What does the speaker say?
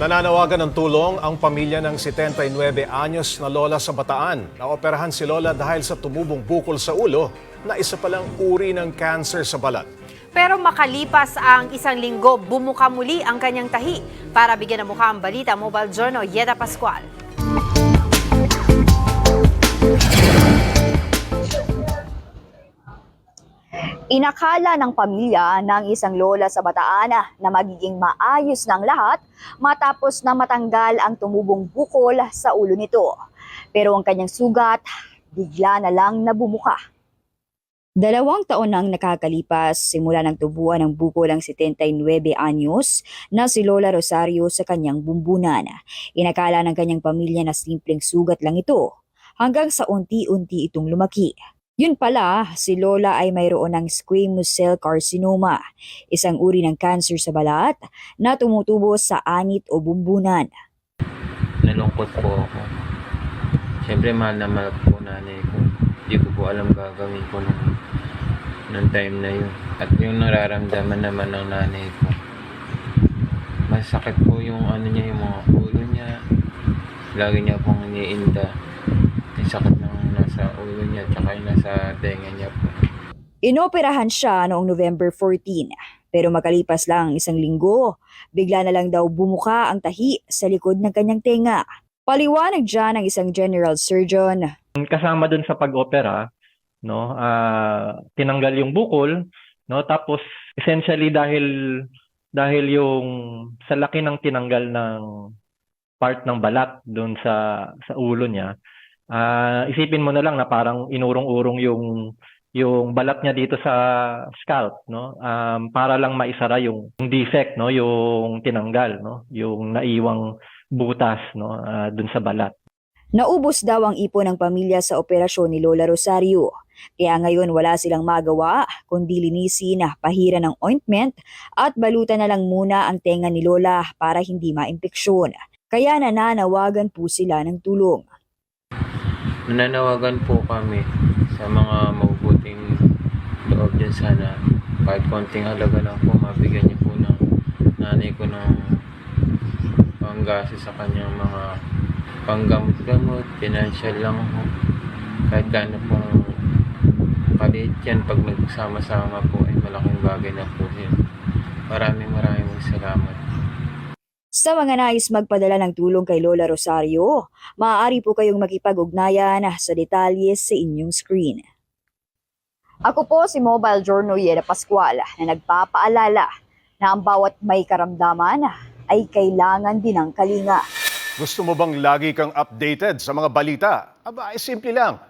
Nananawagan ng tulong ang pamilya ng 79 anyos na lola sa Bataan. Naoperahan si lola dahil sa tumubong bukol sa ulo na isa palang uri ng cancer sa balat. Pero makalipas ang isang linggo, bumuka muli ang kanyang tahi. Para bigyan ng mukha ang balita, Mobile Journal, Yeda Pascual. Inakala ng pamilya ng isang lola sa Bataan na magiging maayos ng lahat matapos na matanggal ang tumubong bukol sa ulo nito. Pero ang kanyang sugat bigla na lang nabumuka. Dalawang taon nang nakakalipas simula ng tubuan ng bukol ang 79 anyos na si Lola Rosario sa kanyang bumbunan. Inakala ng kanyang pamilya na simpleng sugat lang ito hanggang sa unti-unti itong lumaki. Yun pala, si Lola ay mayroon ng squamous cell carcinoma, isang uri ng cancer sa balat na tumutubo sa anit o bumbunan. nalungkot po ako. Siyempre, mahal na mahal po nanay ko. Hindi ko po alam gagawin ko nung, nung time na yun. At yung nararamdaman naman ng nanay ko, masakit po yung ano niya, yung mga ulo niya. Lagi niya pong iniinda. Yung sakit ng nasa ulo niya, tsaka yung nasa tenga niya po. Inoperahan siya noong November 14, pero makalipas lang isang linggo, bigla na lang daw bumuka ang tahi sa likod ng kanyang tenga. Paliwanag dyan ng isang general surgeon kasama dun sa pag-opera, no, ah, tinanggal yung bukol, no, tapos essentially dahil dahil yung sa laki ng tinanggal ng part ng balat dun sa sa ulo niya, ah, isipin mo na lang na parang inurong-urong yung yung balat niya dito sa scalp, no, um, para lang maisara yung, yung defect, no, yung tinanggal, no, yung naiwang butas, no, ah, dun sa balat. Naubos daw ang ipon ng pamilya sa operasyon ni Lola Rosario. Kaya ngayon wala silang magawa kundi linisin, pahira ng ointment at balutan na lang muna ang tenga ni Lola para hindi maimpeksyon. Kaya nananawagan po sila ng tulong. Nananawagan po kami sa mga mabubuting loob dyan sana. Kahit konting halaga lang po, mabigyan niyo po ng nanay ko ng panggasi sa kanyang mga panggamot-gamot, financial lang po. Kahit gaano pong kaliit yan, pag nagsama-sama po ay malaking bagay na po yun. Maraming maraming salamat. Sa mga nais magpadala ng tulong kay Lola Rosario, maaari po kayong makipag-ugnayan sa detalye sa inyong screen. Ako po si Mobile Journal Yeda Pascual na nagpapaalala na ang bawat may karamdaman ay kailangan din ng kalinga. Gusto mo bang lagi kang updated sa mga balita? Aba, ay simple lang.